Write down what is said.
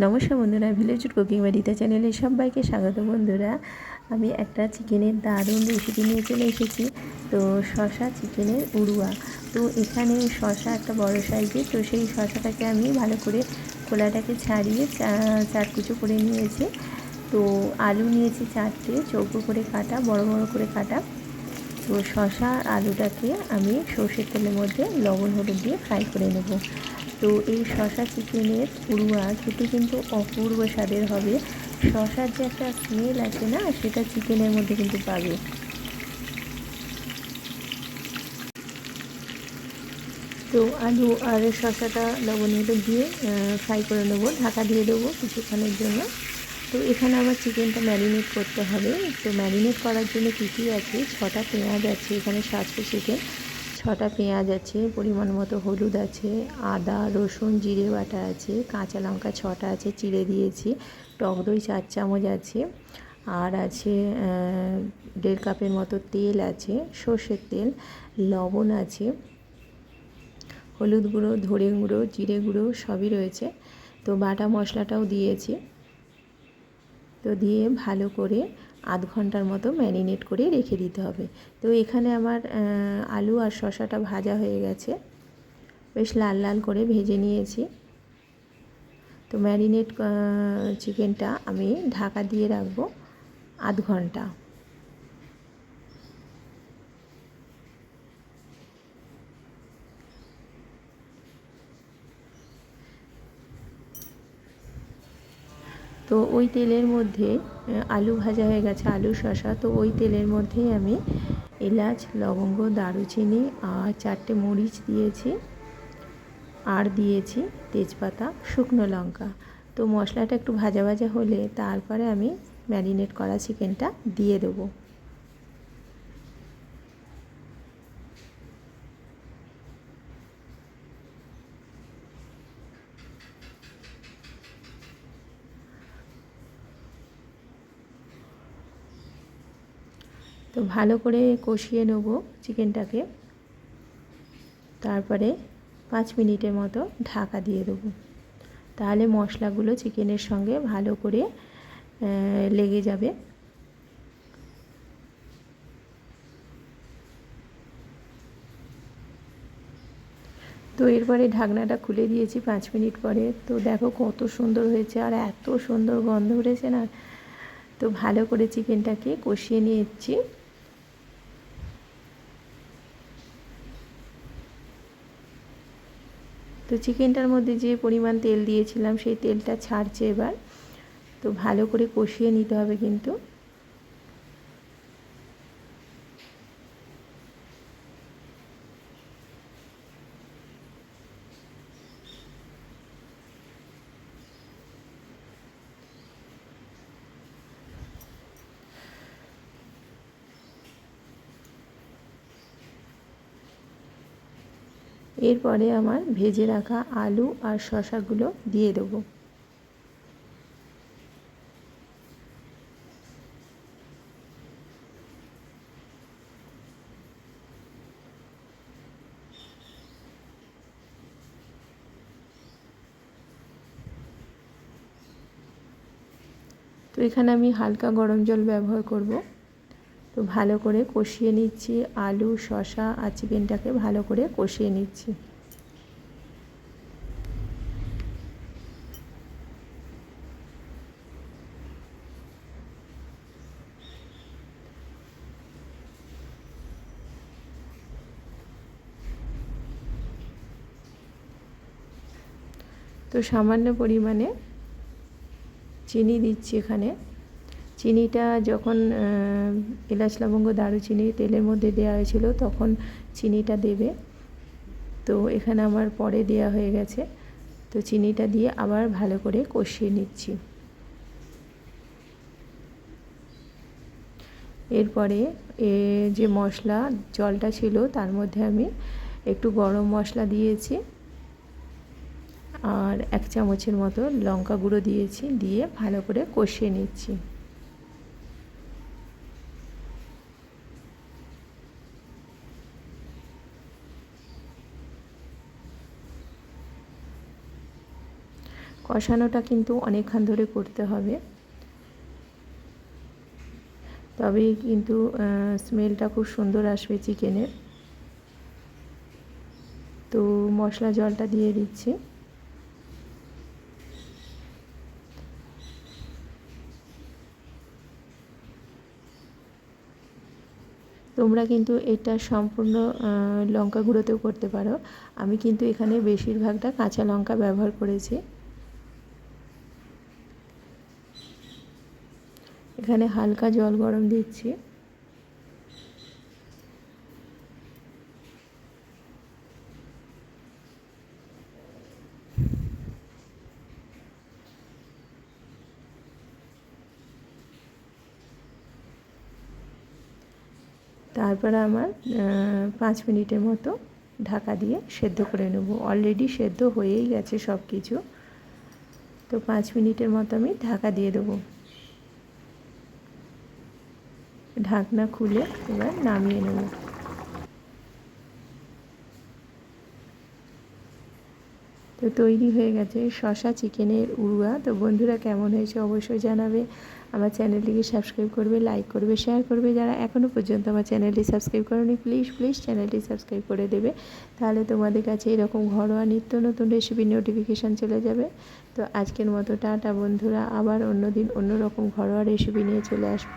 নমস্কার বন্ধুরা village cooking বাড়িতে চ্যানেলে সবাইকে স্বাগত বন্ধুরা। আমি একটা চিকেনের দারুণ রেসিপি নিয়ে চলে এসেছি, তো শশা চিকেনের উড়ুয়া। তো এখানে শশা একটা বড় সাইজের তো সেই শশাটাকে আমি ভালো করে খোলাটাকে ছাড়িয়ে চারকুচো করে নিয়েছি। তো আলু নিয়েছি চারটে, চৌকো করে কাটা, বড় বড় করে কাটা। তো শশা আলুটাকে আমি সর্ষের তেলের মধ্যে লবণ হলুদ দিয়ে ফ্রাই করে নেব। তো এই শশা চিকেনের পুরুয়া খেতে কিন্তু অপূর্ব স্বাদের হবে। শশার যে একটা স্মেল আছে না, সেটা চিকেনের মধ্যে কিন্তু পাবে। তো আলু আর শশাটা লবণ হলুদ দিয়ে ফ্রাই করে নেব, ঢাকা দিয়ে দেবো কিছুক্ষণের জন্য। তো এখানে আমার চিকেনটা ম্যারিনেট করতে হবে। তো ম্যারিনেট করার জন্য কী কী আছে? ছটা পেঁয়াজ আছে এখানে সাতশো চিকেন ছটা পেঁয়াজ আছে, পরিমাণ মতো হলুদ আছে, আদা, রসুন, জিরে বাটা আছে, কাঁচা লঙ্কা ছটা আছে, চিড়ে দিয়েছি, টক দই চার চামচ আছে, আর আছে দেড় কাপের মতো তেল আছে, সর্ষের তেল, লবণ আছে, হলুদ গুঁড়ো ধরে গুঁড়ো, জিরে গুঁড়ো সবই রয়েছে, তো বাটা মশলাটাও দিয়েছি, তো দিয়ে ভালো করে আধ ঘণ্টার মতো ম্যারিনেট করে রেখে দিতে হবে। তো এখানে আমার আলু আর শশাটা ভাজা হয়ে গেছে। বেশ লাল লাল করে ভেজে নিয়েছি। তো ম্যারিনেট চিকেনটা আমি ঢাকা দিয়ে রাখব আধ ঘণ্টা। তো ওই তেলের মধ্যে আলু ভাজা হয়ে গেছে, আলু শশা তো ওই তেলের মধ্যেই আমি এলাচ, লবঙ্গ, দারুচিনি আর চারটে মরিচ দিয়েছি আর দিয়েছি তেজপাতা, শুকনো লঙ্কা। তো মশলাটা একটু ভাজা ভাজা হলে তারপরে আমি ম্যারিনেট করা চিকেনটা দিয়ে দেবো। তো ভালো করে কষিয়ে নেব চিকেনটাকে। তারপরে পাঁচ মিনিটের মতো ঢাকা দিয়ে দেবো। তাহলে মশলাগুলো চিকেনের সঙ্গে ভালো করে লেগে যাবে। তো এরপরে ঢাকনাটা খুলে দিয়েছি পাঁচ মিনিট পরে। তো দেখো কত সুন্দর হয়েছে আর এত সুন্দর গন্ধ উঠেছে না। তো ভালো করে চিকেনটাকে কষিয়ে নিয়েছি। তো চিকেনটার মধ্যে যে পরিমাণ তেল দিয়েছিলাম, সেই তেলটা ছাড়ছে এবার। তো ভালো করে কষিয়ে নিতে হবে কিন্তু। এরপরে আমার ভেজে রাখা আলু আর শশাগুলো দিয়ে দেবো। তো এখানে আমি হালকা গরম জল ব্যবহার করব। তো ভালো করে কষিয়ে নিচ্ছি। আলু শশা আর চিকেনটাকে ভালো করে কষিয়ে নিচ্ছি। তো সামান্য পরিমাণে চিনি দিচ্ছি এখানে। চিনিটা যখন এলাচ লবঙ্গ, দারুচিনি তেলের মধ্যে দেওয়া হয়েছিল, তখন চিনিটা দেবে। তো এখানে আমার পরে দেওয়া হয়ে গেছে। তো চিনিটা দিয়ে আবার ভালো করে কষিয়ে নিচ্ছি। এরপরে এ যে মশলা, জলটা ছিল, তার মধ্যে আমি একটু গরম মশলা দিয়েছি। আর এক চামচের মতো লঙ্কা গুঁড়ো দিয়েছি, দিয়ে ভালো করে কষিয়ে নিচ্ছি। কষানোটা কিন্তু অনেকক্ষণ ধরে করতে হবে। তবেই কিন্তু স্মেলটা খুব সুন্দর আসবে চিকেনের তো মশলা জলটা দিয়ে দিচ্ছি। তোমরা কিন্তু এটা সম্পূর্ণ লঙ্কা গুঁড়োতেও করতে পারো। আমি কিন্তু এখানে বেশিরভাগটা কাঁচা লঙ্কা ব্যবহার করেছি। এখানে হালকা জল গরম দিচ্ছি। তারপরে আমার পাঁচ মিনিটের মতো ঢাকা দিয়ে সেদ্ধ করে নেব। অলরেডি সেদ্ধ হয়েই গেছে সব কিছু তো পাঁচ মিনিটের মতো আমি ঢাকা দিয়ে দেবো। ঢাকনা খুলে এবার নামিয়ে নেব। তো তৈরি হয়ে গেছে শশা চিকেনের উড়ুয়া। তো বন্ধুরা কেমন হয়েছে অবশ্যই জানাবে। আমার চ্যানেলটিকে সাবস্ক্রাইব করবে, লাইক করবে, শেয়ার করবে। যারা এখনও পর্যন্ত আমার চ্যানেলটি সাবস্ক্রাইব করেনি, প্লিজ প্লিজ চ্যানেলটি সাবস্ক্রাইব করে দেবে। তাহলে তোমাদের কাছে এরকম ঘরোয়া নিত্য নতুন রেসিপি নোটিফিকেশান চলে যাবে। তো আজকের মতো টাটা বন্ধুরা। আবার অন্য দিন অন্যরকম ঘরোয়া রেসিপি নিয়ে চলে আসব।